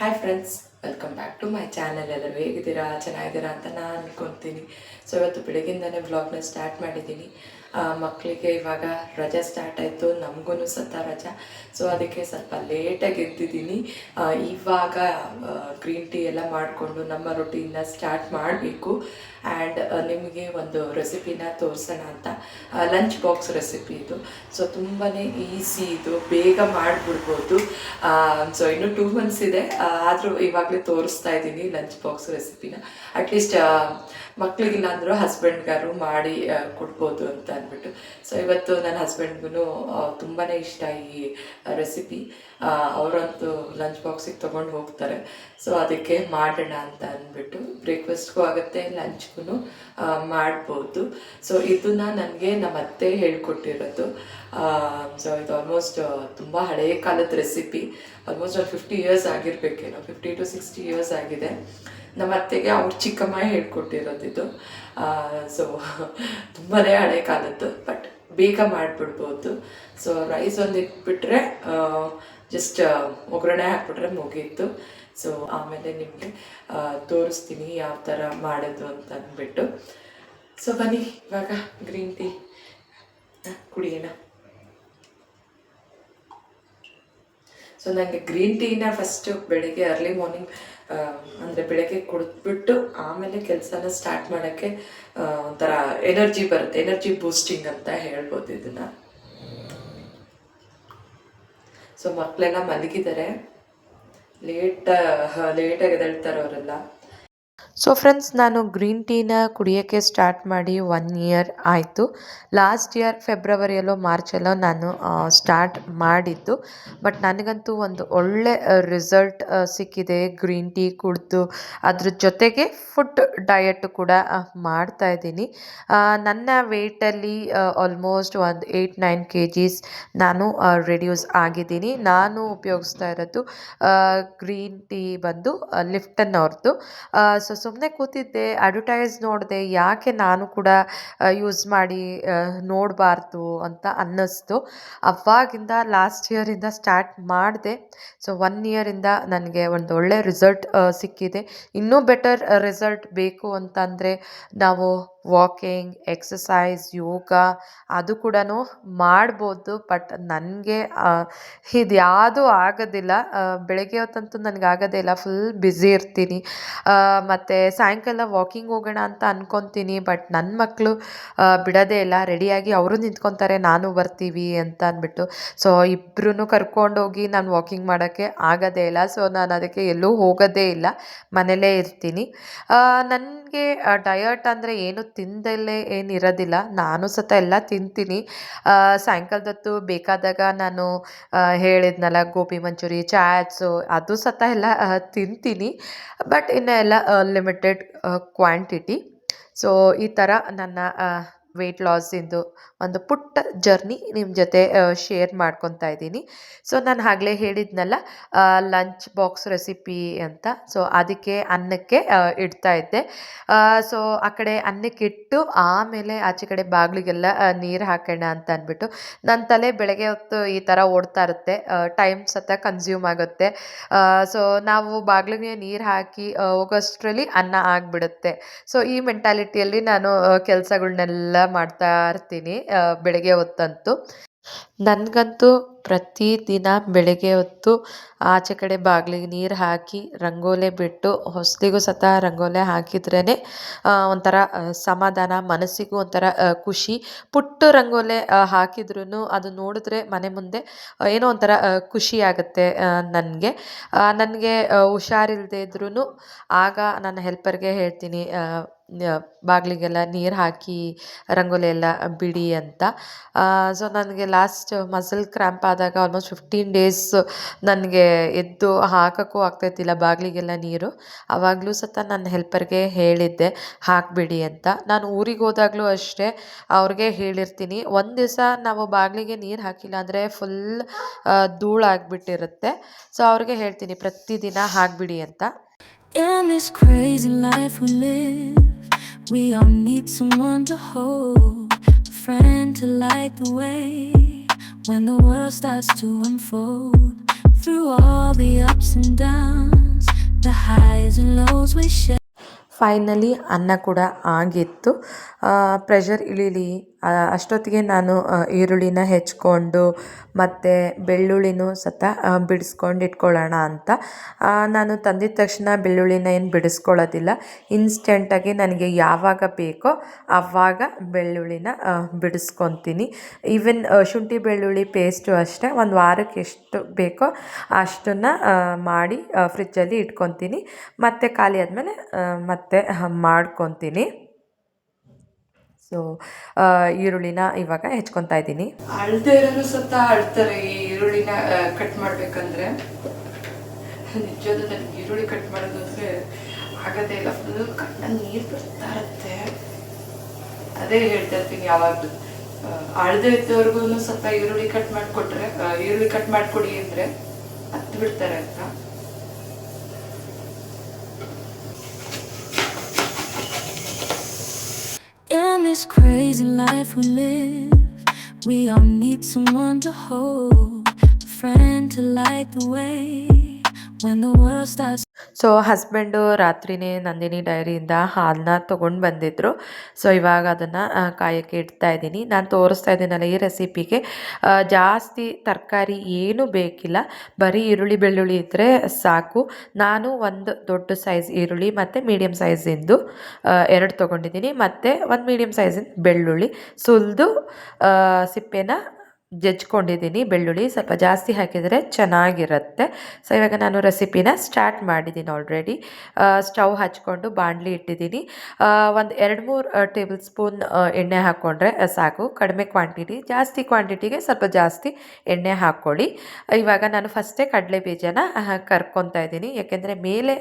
Hi friends welcome back to my channel ಎಲ್ಲರೂ ಹೇಗಿದ್ದೀರಾ? ಚೆನ್ನಾಗಿದ್ದೀರಾ ಅಂತ ನಾನು ಅನ್ಕೊತೀನಿ. ಸೊ ಇವತ್ತು ಬೆಳಗ್ಗಿಂದನೇ ವ್ಲಾಗ್ನ ಸ್ಟಾರ್ಟ್ ಮಾಡಿದ್ದೀನಿ. ಮಕ್ಕಳಿಗೆ ಇವಾಗ ರಜೆ ಸ್ಟಾರ್ಟ್ ಆಯಿತು ನಮಗೂ ಸತ ರಜಾ. ಸೊ ಅದಕ್ಕೆ ಸ್ವಲ್ಪ ಲೇಟಾಗಿ ಎದ್ದಿದ್ದೀನಿ. ಇವಾಗ ಗ್ರೀನ್ ಟೀ ಎಲ್ಲ ಮಾಡಿಕೊಂಡು ನಮ್ಮ ರೊಟೀನ್ನ ಸ್ಟಾರ್ಟ್ ಮಾಡಬೇಕು. ಆ್ಯಂಡ್ ನಿಮಗೆ ಒಂದು ರೆಸಿಪಿನ ತೋರಿಸೋಣ ಅಂತ. ಲಂಚ್ ಬಾಕ್ಸ್ ರೆಸಿಪಿ ಇದು. ಸೊ ತುಂಬಾ ಈಸಿ ಇದು. ಬೇಗ ಮಾಡಿಬಿಡ್ಬೋದು. ಸೊ ಇನ್ನು ಟೂ ಮಂತ್ಸ್ ಇದೆ. ಆದರೂ ಇವಾಗಲೇ ತೋರಿಸ್ತಾ ಇದ್ದೀನಿ ಲಂಚ್ ಬಾಕ್ಸ್ ರೆಸಿಪಿನ ಅಟ್ಲೀಸ್ಟ್ ಮಕ್ಕಳಿಗಿಲ್ಲ ಅಂದರೂ ಹಸ್ಬೆಂಡ್ಗಾರು ಮಾಡಿ ಕೊಡ್ಬೋದು ಅಂತ ಅಂದ್ಬಿಟ್ಟು ಸೊ ಇವತ್ತು ನನ್ನ ಹಸ್ಬೆಂಡ್ಗೂ ತುಂಬಾ ಇಷ್ಟ ಈ ರೆಸಿಪಿ ಅವರಂತೂ ಲಂಚ್ ಬಾಕ್ಸಿಗೆ ತೊಗೊಂಡು ಹೋಗ್ತಾರೆ. ಸೊ ಅದಕ್ಕೆ ಮಾಡೋಣ ಅಂತ ಅಂದ್ಬಿಟ್ಟು ಬ್ರೇಕ್ಫಾಸ್ಟ್ಗೂ ಆಗುತ್ತೆ ಲಂಚ್ಗೂ ಮಾಡ್ಬೋದು. ಸೊ ಇದನ್ನ ನನಗೆ ನಮ್ಮ ಅತ್ತೆ ಹೇಳ್ಕೊಟ್ಟಿರೋದು. ಸೊ ಇದು ಆಲ್ಮೋಸ್ಟ್ ತುಂಬ ಹಳೆಯ ಕಾಲದ ರೆಸಿಪಿ ಆಲ್ಮೋಸ್ಟ್ ಒಂದು ಫಿಫ್ಟಿ ಇಯರ್ಸ್ ಆಗಿರ್ಬೇಕೇನೋ ಫಿಫ್ಟಿ ಟು ಸಿಕ್ಸ್ಟಿ ಇಯರ್ಸ್ ಆಗಿದೆ. ನಮ್ಮ ಅತ್ತೆಗೆ ಅವ್ರು ಚಿಕ್ಕಮ್ಮ ಹೇಳ್ಕೊಟ್ಟಿರೋದು ಇದು. ಸೊ ತುಂಬಾ ಹಳೆ ಕಾಲದ್ದು ಬಟ್ ಬೇಗ ಮಾಡಿಬಿಡ್ಬೋದು. ಸೊ ರೈಸ್ ಒಂದು ಇಟ್ಬಿಟ್ರೆ ಜಸ್ಟ್ ಒಗ್ಗರಣೆ ಹಾಕ್ಬಿಟ್ರೆ ಮುಗೀತು. ಸೊ ಆಮೇಲೆ ನಿಮಗೆ ತೋರಿಸ್ತೀನಿ ಯಾವ ಥರ ಮಾಡೋದು ಅಂತ ಅಂದ್ಬಿಟ್ಟು. ಸೊ ಬನ್ನಿ, ಇವಾಗ ಗ್ರೀನ್ ಟೀ ಕುಡಿಯೋಣ. ಸೊ ನನಗೆ ಗ್ರೀನ್ ಟೀನ ಫಸ್ಟು ಬೆಳಿಗ್ಗೆ ಅರ್ಲಿ ಮಾರ್ನಿಂಗ್ ಅಂದರೆ ಬೆಳಗ್ಗೆ ಕುಡಿದ್ಬಿಟ್ಟು ಆಮೇಲೆ ಕೆಲಸನ ಸ್ಟಾರ್ಟ್ ಮಾಡೋಕ್ಕೆ ಒಂಥರ ಎನರ್ಜಿ ಬರುತ್ತೆ. ಎನರ್ಜಿ ಬೂಸ್ಟಿಂಗ್ ಅಂತ ಹೇಳ್ಬೋದು ಇದನ್ನು. ಸೊ ಮಕ್ಕಳೆಲ್ಲ ಮಲಗಿದ್ದಾರೆ. ಲೇಟ್ ಲೇಟಾಗಿ ಎದ್ದೇಳ್ತಾರೆ ಅವರೆಲ್ಲ ಸೊ ಫ್ರೆಂಡ್ಸ್ ನಾನು ಗ್ರೀನ್ ಟೀನ ಕುಡಿಯೋಕ್ಕೆ ಸ್ಟಾರ್ಟ್ ಮಾಡಿ ಒನ್ ಇಯರ್ ಆಯಿತು. ಲಾಸ್ಟ್ ಇಯರ್ ಫೆಬ್ರವರಿಯಲ್ಲೋ ಮಾರ್ಚಲ್ಲೋ ನಾನು ಸ್ಟಾರ್ಟ್ ಮಾಡಿದ್ದು. ಬಟ್ ನನಗಂತೂ ಒಂದು ಒಳ್ಳೆ ರಿಸಲ್ಟ್ ಸಿಕ್ಕಿದೆ. ಗ್ರೀನ್ ಟೀ ಕುಡಿದು ಅದ್ರ ಜೊತೆಗೆ ಫುಡ್ ಡಯಟ್ ಕೂಡ ಮಾಡ್ತಾ ಇದ್ದೀನಿ. ನನ್ನ ವೆಯ್ಟಲ್ಲಿ ಆಲ್ಮೋಸ್ಟ್ ಒಂದು ಏಯ್ಟ್ ನೈನ್ ಕೆ ಜೀಸ್ ನಾನು ರೆಡ್ಯೂಸ್ ಆಗಿದ್ದೀನಿ. ನಾನು ಉಪಯೋಗಿಸ್ತಾ ಇರೋದು ಗ್ರೀನ್ ಟೀ ಬಂದು ಲಿಫ್ಟನ್ ಅವ್ರದ್ದು ಸೊ ಸೊ ಸುಮ್ಮನೆ ಕೂತಿದ್ದೆ ಅಡ್ವಟೈಸ್ ನೋಡಿದೆ, ಯಾಕೆ ನಾನು ಕೂಡ ಯೂಸ್ ಮಾಡಿ ನೋಡಬಾರ್ದು ಅಂತ ಅನ್ನಿಸ್ತು. ಅವಾಗಿಂದ ಲಾಸ್ಟ್ ಇಯರಿಂದ ಸ್ಟಾರ್ಟ್ ಮಾಡಿದೆ. ಸೊ ಒನ್ ಇಯರಿಂದ ನನಗೆ ಒಂದು ಒಳ್ಳೆ ರಿಸಲ್ಟ್ ಸಿಕ್ಕಿದೆ. ಇನ್ನೂ ಬೆಟರ್ ರಿಸಲ್ಟ್ ಬೇಕು ಅಂತಂದರೆ, ನಾವು ವಾಕಿಂಗ್ ಎಕ್ಸಸೈಸ್ ಯೋಗ ಅದು ಕೂಡ ಮಾಡ್ಬೋದು. ಬಟ್ ನನಗೆ ಇದು ಯಾವುದೂ ಆಗೋದಿಲ್ಲ. ಬೆಳಗ್ಗೆ ಹೊತ್ತಂತೂ ನನಗೆ ಆಗೋದೇ ಇಲ್ಲ. ಫುಲ್ ಬ್ಯುಸಿ ಇರ್ತೀನಿ. ಮತ್ತು ಸಾಯಂಕಾಲ ವಾಕಿಂಗ್ ಹೋಗೋಣ ಅಂತ ಅಂದ್ಕೊತೀನಿ ಬಟ್ ನನ್ನ ಮಕ್ಕಳು ಬಿಡೋದೇ ಇಲ್ಲ. ರೆಡಿಯಾಗಿ ಅವರು ನಿಂತ್ಕೊತಾರೆ, ನಾನು ಬರ್ತೀವಿ ಅಂತ ಅಂದ್ಬಿಟ್ಟು ಸೊ ಇಬ್ಬರೂ ಕರ್ಕೊಂಡೋಗಿ ನಾನು ವಾಕಿಂಗ್ ಮಾಡೋಕ್ಕೆ ಆಗೋದೇ ಇಲ್ಲ. ಸೊ ನಾನು ಅದಕ್ಕೆ ಎಲ್ಲೂ ಹೋಗೋದೇ ಇಲ್ಲ. ಮನೇಲೇ ಇರ್ತೀನಿ. ನನಗೆ ಡಯಟ್ ಅಂದರೆ ಏನು ತಿಂದಲ್ಲೇ ಏನಿರೋದಿಲ್ಲ. ನಾನು ಸತ ಎಲ್ಲ ತಿಂತೀನಿ. ಸಾಯಂಕಾಲದೊತ್ತು ಬೇಕಾದಾಗ ನಾನು ಹೇಳಿದ್ನಲ್ಲ ಗೋಬಿ ಮಂಚೂರಿ, ಚಾಟ್ಸು, ಅದು ಸತ ಎಲ್ಲ ತಿಂತೀನಿ. ಬಟ್ ಇನ್ನು ಎಲ್ಲ ಲಿಮಿಟೆಡ್ ಕ್ವಾಂಟಿಟಿ ಸೊ ಈ ಥರ ನನ್ನ ವೆಯ್ಟ್ ಲಾಸಿಂದು ಒಂದು ಪುಟ್ಟ ಜರ್ನಿ ನಿಮ್ಮ ಜೊತೆ ಶೇರ್ ಮಾಡ್ಕೊತಾ ಇದ್ದೀನಿ. ಸೊ ನಾನು ಆಗಲೇ ಹೇಳಿದ್ನಲ್ಲ ಲಂಚ್ ಬಾಕ್ಸ್ ರೆಸಿಪಿ ಅಂತ. ಸೊ ಅದಕ್ಕೆ ಅನ್ನಕ್ಕೆ ಇಡ್ತಾ ಇದ್ದೆ. ಸೊ ಆ ಕಡೆ ಅನ್ನಕ್ಕೆ ಇಟ್ಟು ಆಮೇಲೆ ಆಚೆ ಕಡೆ ಬಾಗಿಲಿಗೆಲ್ಲ ನೀರು ಹಾಕೋಣ ಅಂತ ಅಂದ್ಬಿಟ್ಟು ನನ್ನ ತಲೆ ಬೆಳಗ್ಗೆ ಹೊತ್ತು ಈ ಥರ ಓಡ್ತಾ ಇರುತ್ತೆ. ಟೈಮ್ ಸತ ಕನ್ಸ್ಯೂಮ್ ಆಗುತ್ತೆ. ಸೊ ನಾವು ಬಾಗಿಲಿಗೆ ನೀರು ಹಾಕಿ ಹೋಗೋಷ್ಟರಲ್ಲಿ ಅನ್ನ ಆಗಿಬಿಡುತ್ತೆ. ಸೊ ಈ ಮೆಂಟಾಲಿಟಿಯಲ್ಲಿ ನಾನು ಕೆಲಸಗಳ್ನೆಲ್ಲ ಮಾಡ್ತಾ ಇರ್ತೀನಿ ಬೆಳಗ್ಗೆ ಹೊತ್ತಂತೂ. ನನಗಂತೂ ಪ್ರತಿದಿನ ಬೆಳಗ್ಗೆ ಹೊತ್ತು ಆಚೆ ಕಡೆ ಬಾಗಿಲಿಗೆ ನೀರು ಹಾಕಿ ರಂಗೋಲೆ ಬಿಟ್ಟು ಹೊಸ್ಲಿಗೂ ಸತ ರಂಗೋಲೆ ಹಾಕಿದ್ರೇ ಒಂಥರ ಸಮಾಧಾನ, ಮನಸ್ಸಿಗೂ ಒಂಥರ ಖುಷಿ. ಪುಟ್ಟು ರಂಗೋಲೆ ಹಾಕಿದ್ರೂ ಅದು ನೋಡಿದ್ರೆ ಮನೆ ಮುಂದೆ ಏನೋ ಒಂಥರ ಖುಷಿ ಆಗುತ್ತೆ ನನಗೆ. ನನಗೆ ಹುಷಾರಿಲ್ಲದೆ ಇದ್ರೂ ಆಗ ನನ್ನ ಹೆಲ್ಪರ್ಗೆ ಹೇಳ್ತೀನಿ ಬಾಗಿಲಿಗೆಲ್ಲ ನೀರು ಹಾಕಿ, ರಂಗೋಲಿ ಎಲ್ಲ ಬಿಡಿ ಅಂತ. ಸೊ ನನಗೆ ಲಾಸ್ಟ್ ಮಸಲ್ ಕ್ರ್ಯಾಂಪ್ ಆದಾಗ ಆಲ್ಮೋಸ್ಟ್ ಫಿಫ್ಟೀನ್ ಡೇಸ್ ನನಗೆ ಎದ್ದು ಹಾಕೋಕ್ಕೂ ಆಗ್ತಾಯಿದ್ದಿಲ್ಲ ಬಾಗಿಲಿಗೆಲ್ಲ ನೀರು. ಆವಾಗಲೂ ಸತ ನನ್ನ ಹೆಲ್ಪರ್ಗೆ ಹೇಳಿದ್ದೆ, ಹಾಕಿಬಿಡಿ ಅಂತ. ನಾನು ಊರಿಗೆ ಹೋದಾಗಲೂ ಅಷ್ಟೇ ಅವ್ರಿಗೆ ಹೇಳಿರ್ತೀನಿ. ಒಂದು ದಿವಸ ನಾವು ಬಾಗಿಲಿಗೆ ನೀರು ಹಾಕಿಲ್ಲ ಅಂದರೆ ಫುಲ್ ಧೂಳಾಗ್ಬಿಟ್ಟಿರುತ್ತೆ ಸೊ ಅವ್ರಿಗೆ ಹೇಳ್ತೀನಿ, ಪ್ರತಿದಿನ ಹಾಕಿಬಿಡಿ ಅಂತ. we live, we all need someone to hold, a friend to light the way when the world starts to unfold. Through all the ups and downs, the highs and lows we share. Finally ಅನ್ನ ಕೂಡ ಆಗಿತ್ತು pressure ಇಳೀಲಿ ಆ, ಅಷ್ಟೊತ್ತಿಗೆ ನಾನು ಈರುಳ್ಳಿನ ಹೆಚ್ಕೊಂಡು ಮತ್ತು ಬೆಳ್ಳುಳ್ಳಿನೂ ಸತ ಬಿಡಿಸ್ಕೊಂಡು ಇಟ್ಕೊಳ್ಳೋಣ ಅಂತ. ನಾನು ತಂದಿದ ತಕ್ಷಣ ಬೆಳ್ಳುಳ್ಳಿನ ಏನು ಬಿಡಿಸ್ಕೊಳ್ಳೋದಿಲ್ಲ. ಇನ್ಸ್ಟೆಂಟಾಗಿ ನನಗೆ ಯಾವಾಗ ಬೇಕೋ ಆವಾಗ ಬೆಳ್ಳುಳ್ಳಿನ ಬಿಡಿಸ್ಕೊತೀನಿ. ಈವನ್ ಶುಂಠಿ ಬೆಳ್ಳುಳ್ಳಿ ಪೇಸ್ಟು ಅಷ್ಟೇ. ಒಂದು ವಾರಕ್ಕೆ ಎಷ್ಟು ಬೇಕೋ ಅಷ್ಟನ್ನು ಮಾಡಿ ಫ್ರಿಜ್ಜಲ್ಲಿ ಇಟ್ಕೊತೀನಿ. ಮತ್ತು ಖಾಲಿ ಆದಮೇಲೆ ಮತ್ತೆ ಮಾಡ್ಕೊತೀನಿ. ಸೊ ಈರುಳ್ಳಿನ ಇವಾಗ ಹೆಚ್ಕೊತಾ ಇದ್ದೀನಿ. ಅಳ್ದೇ ಇರೋನು ಸತ ಅಳ್ತಾರೆ ಈ ಈರುಳ್ಳಿನ ಕಟ್ ಮಾಡ್ಬೇಕಂದ್ರೆ. ನಿಜವಾದ ನನಗೆ ಈರುಳ್ಳಿ ಕಟ್ ಮಾಡೋದು ಅಂದ್ರೆ ಆಗದೇ ಇಲ್ಲ. ಫುಲ್ ಕಣ್ಣ ನೀರು ಬರ್ತಾ ಇರುತ್ತೆ. ಅದೇ ಹೇಳ್ತಾ ಇರ್ತೀನಿ ಯಾವಾಗಲೂ. ಅಳ್ದೇ ಇದ್ದವ್ರಿಗೂ ಸತ ಈರುಳ್ಳಿ ಕಟ್ ಮಾಡ್ಕೊಟ್ರೆ ಈರುಳ್ಳಿ ಕಟ್ ಮಾಡ್ಕೊಡಿ ಅಂದ್ರೆ ಹತ್ ಬಿಡ್ತಾರೆ ಅಂತ. This crazy life we live, we all need someone to hold, a friend to light the way when the world starts. So husband ರಾತ್ರಿನೇ ನಂದಿನಿ ಡೈರಿಯಿಂದ ಹಾಲನ್ನ ತೊಗೊಂಡು ಬಂದಿದ್ದರು ಸೊ ಇವಾಗ ಅದನ್ನು ಕಾಯಕ್ಕೆ ಇಡ್ತಾ ಇದ್ದೀನಿ. ನಾನು ತೋರಿಸ್ತಾ ಇದ್ದೀನಲ್ಲ ಈ ರೆಸಿಪಿಗೆ. ಜಾಸ್ತಿ ತರಕಾರಿ ಏನೂ ಬೇಕಿಲ್ಲ. ಬರೀ ಈರುಳ್ಳಿ ಬೆಳ್ಳುಳ್ಳಿ ಇದ್ದರೆ ಸಾಕು. ನಾನು ಒಂದು ದೊಡ್ಡ ಸೈಜ್ ಈರುಳ್ಳಿ ಮತ್ತು ಮೀಡಿಯಮ್ ಸೈಜಿಂದು ಎರಡು ತೊಗೊಂಡಿದ್ದೀನಿ. ಮತ್ತು ಒಂದು ಮೀಡಿಯಮ್ ಸೈಜಿನ ಬೆಳ್ಳುಳ್ಳಿ. ಸುಲಿದು ಸಿಪ್ಪೆನ ಜಜ್ಕೊಂಡಿದ್ದೀನಿ. ಬೆಳ್ಳುಳ್ಳಿ ಸ್ವಲ್ಪ ಜಾಸ್ತಿ ಹಾಕಿದರೆ ಚೆನ್ನಾಗಿರುತ್ತೆ. ಸೊ ಇವಾಗ ನಾನು ರೆಸಿಪಿನ ಸ್ಟಾರ್ಟ್ ಮಾಡಿದ್ದೀನಿ ಆಲ್ರೆಡಿ ಸ್ಟವ್ ಹಚ್ಕೊಂಡು ಬಾಣಲಿ ಇಟ್ಟಿದ್ದೀನಿ. ಒಂದು ಎರಡು ಮೂರು ಟೇಬಲ್ ಸ್ಪೂನ್ ಎಣ್ಣೆ ಹಾಕ್ಕೊಂಡ್ರೆ ಸಾಕು. ಕಡಿಮೆ ಕ್ವಾಂಟಿಟಿ ಜಾಸ್ತಿ ಕ್ವಾಂಟಿಟಿಗೆ ಸ್ವಲ್ಪ ಜಾಸ್ತಿ ಎಣ್ಣೆ ಹಾಕ್ಕೊಳ್ಳಿ ಇವಾಗ ನಾನು ಫಸ್ಟೇ ಕಡಲೆ ಬೀಜನ ಕರ್ಕೊತಾ ಇದ್ದೀನಿ. ಯಾಕೆಂದರೆ ಮೇಲೆ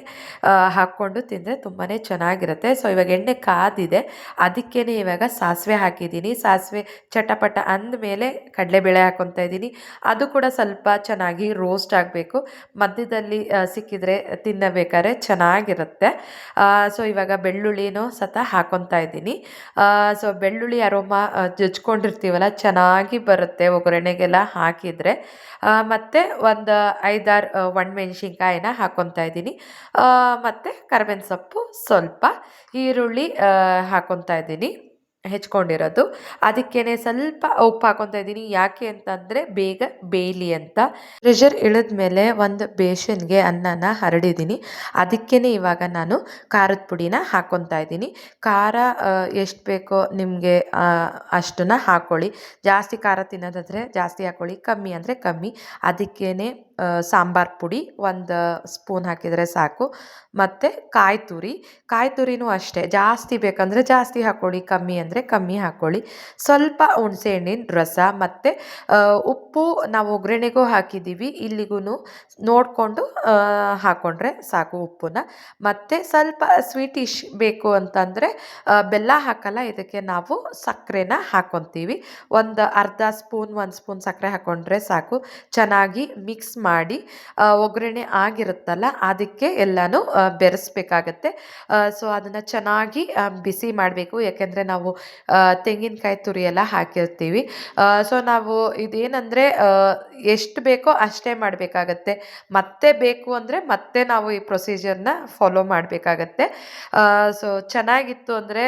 ಹಾಕ್ಕೊಂಡು ತಿಂದರೆ ತುಂಬಾ ಚೆನ್ನಾಗಿರುತ್ತೆ. ಸೊ ಇವಾಗ ಎಣ್ಣೆ ಕಾದಿದೆ. ಅದಕ್ಕೇ ಇವಾಗ ಸಾಸಿವೆ ಹಾಕಿದ್ದೀನಿ. ಸಾಸಿವೆ ಚಟಪಟ ಅಂದಮೇಲೆ ಕಡಲೆಬೇಳೆ ಹಾಕ್ಕೊತಾ ಇದ್ದೀನಿ. ಅದು ಕೂಡ ಸ್ವಲ್ಪ ಚೆನ್ನಾಗಿ ರೋಸ್ಟ್ ಆಗಬೇಕು. ಮಧ್ಯದಲ್ಲಿ ಸಿಕ್ಕಿದರೆ ತಿನ್ನಬೇಕಾದ್ರೆ ಚೆನ್ನಾಗಿರುತ್ತೆ. ಸೊ ಇವಾಗ ಬೆಳ್ಳುಳ್ಳಿನೂ ಸತ ಹಾಕ್ಕೊತಾ ಇದ್ದೀನಿ. ಸೊ ಬೆಳ್ಳುಳ್ಳಿ ಅರೋಮ ಜಜ್ಕೊಂಡಿರ್ತೀವಲ್ಲ, ಚೆನ್ನಾಗಿ ಬರುತ್ತೆ ಒಗ್ಗರಣೆಗೆಲ್ಲ ಹಾಕಿದರೆ. ಮತ್ತು ಒಂದು ಐದಾರು ಒಣಮೆಣ್ಸಿನ್ಕಾಯಿನ ಹಾಕ್ಕೊತಾ ಇದ್ದೀನಿ. ಮತ್ತು ಕರ್ಬೇವಿನ ಸೊಪ್ಪು ಸ್ವಲ್ಪ ಈರುಳ್ಳಿ ಹಾಕೊತಾ ಇದ್ದೀನಿ. ಹೆಚ್ಕೊಂಡಿರೋದು. ಅದಕ್ಕೇ ಸ್ವಲ್ಪ ಉಪ್ಪು ಹಾಕೊತಾ ಇದ್ದೀನಿ. ಯಾಕೆ ಅಂತಂದರೆ ಬೇಗ ಬೇಯಲಿ ಅಂತ. ಪ್ರೆಷರ್ ಇಳಿದ್ಮೇಲೆ ಒಂದು ಬೇಷನ್ಗೆ ಅನ್ನನ ಹರಡಿದ್ದೀನಿ. ಅದಕ್ಕೇ ಇವಾಗ ನಾನು ಖಾರದ ಪುಡಿನ ಹಾಕ್ಕೊತಾ ಇದ್ದೀನಿ. ಖಾರ ಎಷ್ಟು ಬೇಕೋ ನಿಮಗೆ ಅಷ್ಟನ್ನು ಹಾಕ್ಕೊಳ್ಳಿ ಜಾಸ್ತಿ ಖಾರ ತಿನ್ನೋದಾದರೆ ಜಾಸ್ತಿ ಹಾಕ್ಕೊಳ್ಳಿ ಕಮ್ಮಿ ಅಂದರೆ ಕಮ್ಮಿ. ಅದಕ್ಕೇ ಸಾಂಬಾರು ಪುಡಿ ಒಂದು ಸ್ಪೂನ್ ಹಾಕಿದರೆ ಸಾಕು. ಮತ್ತು ಕಾಯಿ ತುರಿ ಕಾಯಿ ತುರಿನೂ ಅಷ್ಟೇ. ಜಾಸ್ತಿ ಬೇಕಂದರೆ ಜಾಸ್ತಿ ಹಾಕ್ಕೊಳ್ಳಿ ಕಮ್ಮಿ ಅಂದರೆ ಕಮ್ಮಿ ಹಾಕ್ಕೊಳ್ಳಿ ಸ್ವಲ್ಪ ಹುಣಸೆ ಹಣ್ಣಿನ ರಸ ಮತ್ತು ಉಪ್ಪು ನಾವು ಒಗ್ಗರಣೆಗೂ ಹಾಕಿದ್ದೀವಿ. ಇಲ್ಲಿಗೂ ನೋಡಿಕೊಂಡು ಹಾಕ್ಕೊಂಡ್ರೆ ಸಾಕು ಉಪ್ಪನ್ನ ಮತ್ತು ಸ್ವಲ್ಪ ಸ್ವೀಟಿಶ್ ಬೇಕು ಅಂತಂದರೆ ಬೆಲ್ಲ ಹಾಕಲ್ಲ, ಇದಕ್ಕೆ ನಾವು ಸಕ್ಕರೆನ ಹಾಕ್ಕೊತೀವಿ ಒಂದು ಅರ್ಧ ಸ್ಪೂನ್, ಒಂದು ಸ್ಪೂನ್ ಸಕ್ಕರೆ ಹಾಕ್ಕೊಂಡ್ರೆ ಸಾಕು. ಚೆನ್ನಾಗಿ ಮಿಕ್ಸ್ ಮಾಡಿ ಒಗ್ಗರಣೆ ಆಗಿರುತ್ತಲ್ಲ, ಅದಕ್ಕೆ ಎಲ್ಲನೂ ಬೆರೆಸ್ಬೇಕಾಗತ್ತೆ. ಸೊ ಅದನ್ನು ಚೆನ್ನಾಗಿ ಬಿಸಿ ಮಾಡಬೇಕು. ಯಾಕೆಂದರೆ ನಾವು ತೆಂಗಿನಕಾಯಿ ತುರಿ ಹಾಕಿರ್ತೀವಿ. ಸೊ ನಾವು ಇದೇನಂದರೆ ಎಷ್ಟು ಬೇಕೋ ಅಷ್ಟೇ ಮಾಡಬೇಕಾಗತ್ತೆ. ಮತ್ತೆ ಬೇಕು ಅಂದರೆ ಮತ್ತೆ ನಾವು ಈ ಪ್ರೊಸೀಜರ್ನ ಫಾಲೋ ಮಾಡಬೇಕಾಗತ್ತೆ. ಸೊ ಚೆನ್ನಾಗಿತ್ತು ಅಂದರೆ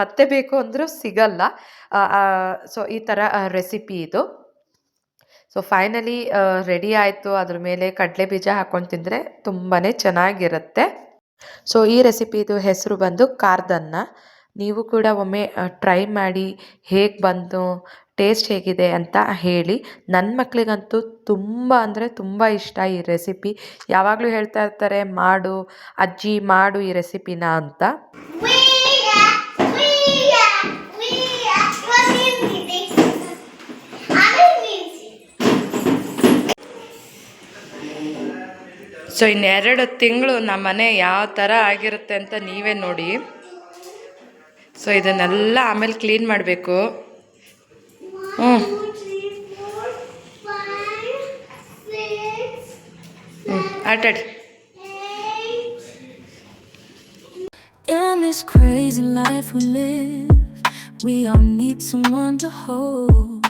ಮತ್ತೆ ಬೇಕು ಅಂದರೂ ಸಿಗಲ್ಲ. ಸೊ ಈ ಥರ ರೆಸಿಪಿ ಇದು. ಸೊ ಫೈನಲಿ ರೆಡಿ ಆಯಿತು. ಅದ್ರ ಮೇಲೆ ಕಡಲೆ ಬೀಜ ಹಾಕ್ಕೊಂಡು ತಿಂದರೆ ತುಂಬಾ ಚೆನ್ನಾಗಿರುತ್ತೆ. ಸೊ ಈ ರೆಸಿಪಿದು ಹೆಸರು ಬಂದು ಕಾರ್ದನ್ನ ನೀವು ಕೂಡ ಒಮ್ಮೆ ಟ್ರೈ ಮಾಡಿ ಹೇಗೆ ಬಂತು ಟೇಸ್ಟ್ ಹೇಗಿದೆ ಅಂತ ಹೇಳಿ. ನನ್ನ ಮಕ್ಕಳಿಗಂತೂ ತುಂಬ ಅಂದರೆ ತುಂಬ ಇಷ್ಟ ಈ ರೆಸಿಪಿ ಯಾವಾಗಲೂ ಹೇಳ್ತಾ ಇರ್ತಾರೆ, ಮಾಡು, ಅಜ್ಜಿ, ಮಾಡು ಈ ರೆಸಿಪಿನ ಅಂತ. ಸೊ ಇನ್ನೆರಡು ತಿಂಗಳು ನಮ್ಮ ಮನೆ ಯಾವ ಥರ ಆಗಿರುತ್ತೆ ಅಂತ ನೀವೇ ನೋಡಿ. ಸೊ ಇದನ್ನೆಲ್ಲ ಆಮೇಲೆ ಕ್ಲೀನ್ ಮಾಡಬೇಕು. ಹ್ಞೂ ಹ್ಞೂ ಆಟಾಡಿ In this crazy life we live, we all need someone to hold.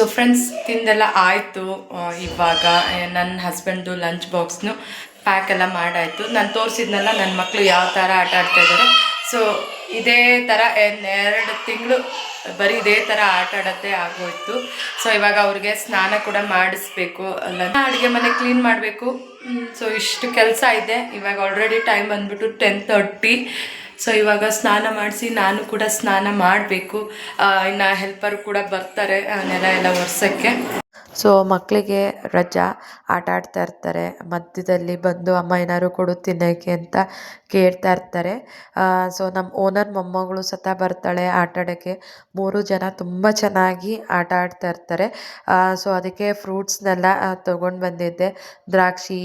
So friends ತಿಂದೆಲ್ಲ ಆಯಿತು. ಇವಾಗ ನನ್ನ ಹಸ್ಬೆಂಡು ಲಂಚ್ ಬಾಕ್ಸ್ನು ಪ್ಯಾಕ್ ಎಲ್ಲ ಮಾಡಾಯಿತು. ನಾನು ತೋರಿಸಿದ್ನಲ್ಲ ನನ್ನ ಮಕ್ಕಳು ಯಾವ ಥರ ಆಟ ಆಡ್ತಾ ಇದ್ದಾರೆ ಸೊ ಇದೇ ಥರ ಎರಡು ತಿಂಗಳು ಬರೀ ಇದೇ ಥರ ಆಟ ಆಡೋದೇ ಆಗೋಯ್ತು. ಸೊ ಇವಾಗ ಅವ್ರಿಗೆ ಸ್ನಾನ ಕೂಡ ಮಾಡಿಸ್ಬೇಕು. ಅಲ್ಲ, ಅಡುಗೆ ಮನೆ ಕ್ಲೀನ್ ಮಾಡಬೇಕು. ಸೊ ಇಷ್ಟು ಕೆಲಸ ಇದೆ. ಇವಾಗ ಆಲ್ರೆಡಿ ಟೈಮ್ ಬಂದ್ಬಿಟ್ಟು ಟೆನ್ ತರ್ಟಿ ಸೊ ಇವಾಗ ಸ್ನಾನ ಮಾಡಿಸಿ ನಾನು ಕೂಡ ಸ್ನಾನ ಮಾಡಬೇಕು. ಇನ್ನು ಹೆಲ್ಪರ್ ಕೂಡ ಬರ್ತಾರೆ ನೆಲ ಎಲ್ಲ ಒರೆಸೋಕ್ಕೆ. ಸೊ ಮಕ್ಕಳಿಗೆ ರಜಾ, ಆಟ ಆಡ್ತಾ ಇರ್ತಾರೆ. ಮಧ್ಯದಲ್ಲಿ ಬಂದು ಅಮ್ಮ ಏನಾದ್ರು ಕೊಡು, ತಿನ್ನೋಕ್ಕೆ ಅಂತ ಕೇಳ್ತಾ ಇರ್ತಾರೆ. ಸೊ ನಮ್ಮ ಓನರ್ ಮೊಮ್ಮಗಳು ಸತ ಬರ್ತಾಳೆ ಆಟ ಆಡೋಕ್ಕೆ. ಮೂರು ಜನ ತುಂಬ ಚೆನ್ನಾಗಿ ಆಟ ಆಡ್ತಾ ಇರ್ತಾರೆ. ಸೊ ಅದಕ್ಕೆ ಫ್ರೂಟ್ಸ್ನೆಲ್ಲ ತೊಗೊಂಡು ಬಂದಿದ್ದೆ. ದ್ರಾಕ್ಷಿ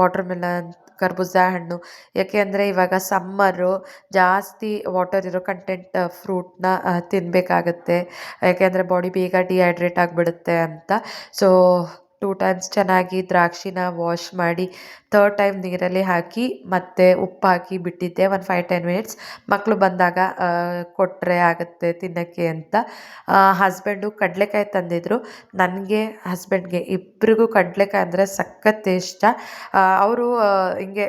ವಾಟರ್ ಮೆಲನ್ ಕರ್ಬೂಜ ಹಣ್ಣು. ಯಾಕೆ ಅಂದರೆ ಇವಾಗ ಸಮ್ಮರು ಜಾಸ್ತಿ ವಾಟರ್ ಇರೋ ಕಂಟೆಂಟ್ ಫ್ರೂಟ್ನ ತಿನ್ನಬೇಕಾಗತ್ತೆ ಯಾಕೆಂದರೆ ಬಾಡಿ ಬೇಗ ಡಿಹೈಡ್ರೇಟ್ ಆಗಿಬಿಡುತ್ತೆ ಅಂತ. ಸೊ ಟೂ ಟೈಮ್ಸ್ ಚೆನ್ನಾಗಿ ದ್ರಾಕ್ಷಿನ ವಾಶ್ ಮಾಡಿ ತರ್ಡ್ ಟೈಮ್ ನೀರಲ್ಲಿ ಹಾಕಿ ಮತ್ತೆ ಉಪ್ಪು ಹಾಕಿ ಬಿಟ್ಟಿದ್ದೆ. ಒಂದು ಫೈವ್ ಟೆನ್ ಮಿನಿಟ್ಸ್ ಮಕ್ಕಳು ಬಂದಾಗ ಕೊಟ್ಟರೆ ಆಗುತ್ತೆ ತಿನ್ನೋಕ್ಕೆ ಅಂತ. ಹಸ್ಬೆಂಡು ಕಡಲೆಕಾಯಿ ತಂದಿದ್ರು. ನನಗೆ ಹಸ್ಬೆಂಡ್ಗೆ ಇಬ್ಬರಿಗೂ ಕಡಲೆಕಾಯಿ ಅಂದರೆ ಸಖತ್ ಇಷ್ಟ. ಅವರು ಹಿಂಗೆ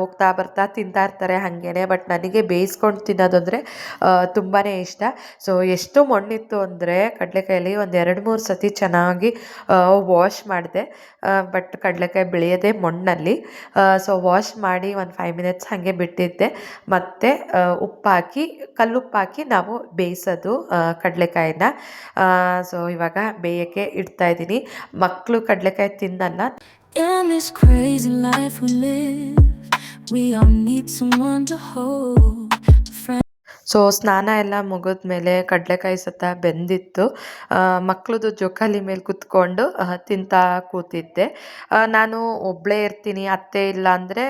ಹೋಗ್ತಾ ಬರ್ತಾ ತಿಂತಾ ಇರ್ತಾರೆ ಹಾಗೇನೆ ಬಟ್ ನನಗೆ ಬೇಯಿಸ್ಕೊಂಡು ತಿನ್ನೋದು ಅಂದರೆ ತುಂಬಾ ಇಷ್ಟ. ಸೊ ಎಷ್ಟು ಮಣ್ಣಿತ್ತು ಅಂದರೆ ಕಡಲೆಕಾಯಲ್ಲಿ ಒಂದು ಎರಡು, ಮೂರು ಸತಿ ಚೆನ್ನಾಗಿ ವಾಶ್ ಮಾಡಿದೆ. ಬಟ್ ಕಡಲೆಕಾಯಿ ಬೆಳೆಯೋದೇ ಮಣ್ಣಲ್ಲಿ. ಸೊ ವಾಶ್ ಮಾಡಿ ಒಂದು ಫೈವ್ ಮಿನಿಟ್ಸ್ ಹಾಗೆ ಬಿಟ್ಟಿದ್ದೆ. ಮತ್ತು ಉಪ್ಪಾಕಿ ಕಲ್ಲುಪ್ಪಾಕಿ ನಾವು ಬೇಯಿಸೋದು ಕಡಲೆಕಾಯಿನ. ಸೊ ಇವಾಗ ಬೇಯೋಕ್ಕೆ ಇಡ್ತಾ ಇದ್ದೀನಿ. ಮಕ್ಕಳು ಕಡಲೆಕಾಯಿ ತಿನ್ನಲ್ಲ. In this crazy life we live, we all need someone to hold. So ಸ್ನಾನ ಎಲ್ಲ ಮುಗಿದ್ಮೇಲೆ ಕಡಲೆಕಾಯಿ ಸತ ಬೆಂದಿತ್ತು. ಮಕ್ಕಳದು ಜೋಕಾಲಿ ಮೇಲೆ ಕುತ್ಕೊಂಡು ತಿಂತಾ ಕೂತಿದ್ದೆ. ನಾನು ಒಬ್ಬಳೇ ಇರ್ತೀನಿ, ಅತ್ತೆ ಇಲ್ಲ ಅಂದರೆ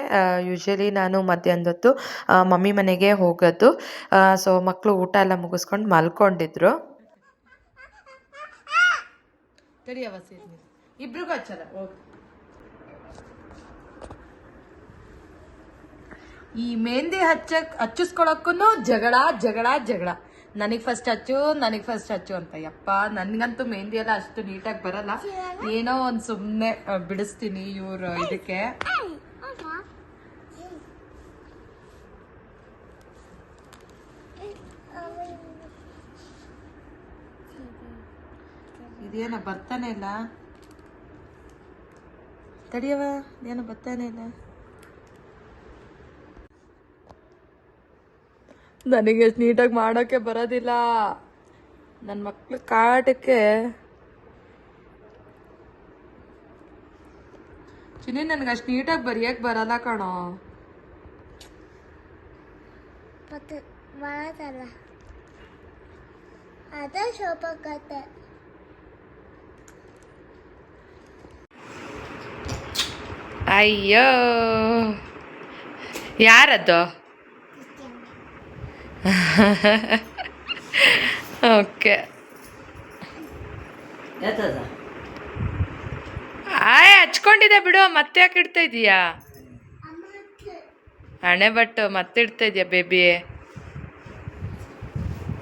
ಯೂಶ್ವಲಿ ನಾನು ಮಧ್ಯಾಹ್ನದ ಹೊತ್ತು ಮಮ್ಮಿ ಮನೆಗೆ ಹೋಗೋದು. ಸೊ ಮಕ್ಕಳು ಊಟ ಎಲ್ಲ ಮುಗಿಸ್ಕೊಂಡು ಮಲ್ಕೊಂಡಿದ್ರು. ಇಬ್ರಿಗೂ ಹಚ್ಚಲ್ಲ ಓಕೆ ಈ ಮೆಹಂದಿ ಹಚ್ಚಕ್ ಹಚ್ಚಿಸ್ಕೊಳಕ್ಕೂ ಜಗಳ ಜಗಳ ಜಗಳ. ನನಗೆ ಫಸ್ಟ್ ಹಚ್ಚು, ನನಗೆ ಫಸ್ಟ್ ಹಚ್ಚು ಅಂತ. ಯಪ್ಪ, ನನಗಂತೂ ಮೆಹಂದಿ ಎಲ್ಲ ಅಷ್ಟು ನೀಟಾಗಿ ಬರಲ್ಲ. ಏನೋ ಒಂದು ಸುಮ್ಮನೆ ಬಿಡಿಸ್ತೀನಿ ಇವ್ರು ಇದಕ್ಕೆ. ಇದೇನ ಬರ್ತಾನೆ ಇಲ್ಲ? ತಡಿಯವ ಏನೋ ಬರ್ತಾನೆ ಇಲ್ಲ? ನನಗೆ ಎಷ್ಟು ನೀಟಾಗಿ ಮಾಡೋಕ್ಕೆ ಬರೋದಿಲ್ಲ. ನನ್ನ ಮಕ್ಳ ಕಾಟಕ್ಕೆ ಚಿನ್ನಿ ನನಗೆ ಅಷ್ಟು ನೀಟಾಗಿ ಬರೆಯಕ್ಕೆ ಬರಲ್ಲ ಕಣೋ. ಮತ್ತೆ ಅದೇ ಅಯ್ಯೋ. ಯಾರದ್ದು? ಓಕೆ. ಆಯ್ ಹಚ್ಕೊಂಡಿದೆ ಬಿಡು ಮತ್ತೆ ಯಾಕೆ ಇಡ್ತಾ ಇದೀಯಾ? ಹಣೆ ಬಟ್ಟು ಮತ್ತೆ ಇಡ್ತಾ ಇದೆಯಾ ಬೇಬಿ?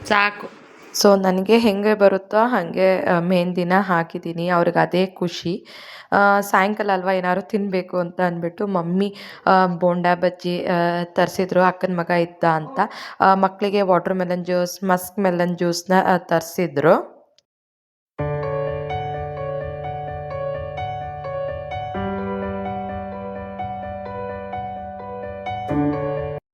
ಸಾಕು. ಸೊ ನನಗೆ ಹೆಂಗೆ ಬರುತ್ತೋ ಹಾಗೆ ಮೆಹಂದಿನ ಹಾಕಿದ್ದೀನಿ, ಅವ್ರಿಗೆ ಅದೇ ಖುಷಿ. ಸಾಯಂಕಾಲ ಅಲ್ವಾ ಏನಾದ್ರು ತಿನ್ನಬೇಕು ಅಂತ ಅಂದ್ಬಿಟ್ಟು ಮಮ್ಮಿ ಬೋಂಡ ಬಜ್ಜಿ ತರಿಸಿದ್ರು, ಅಕ್ಕನ ಮಗ ಇದ್ದ ಅಂತ. ಮಕ್ಕಳಿಗೆ water melon juice musk melon ಜ್ಯೂಸ್ನ ತರಿಸಿದ್ರು.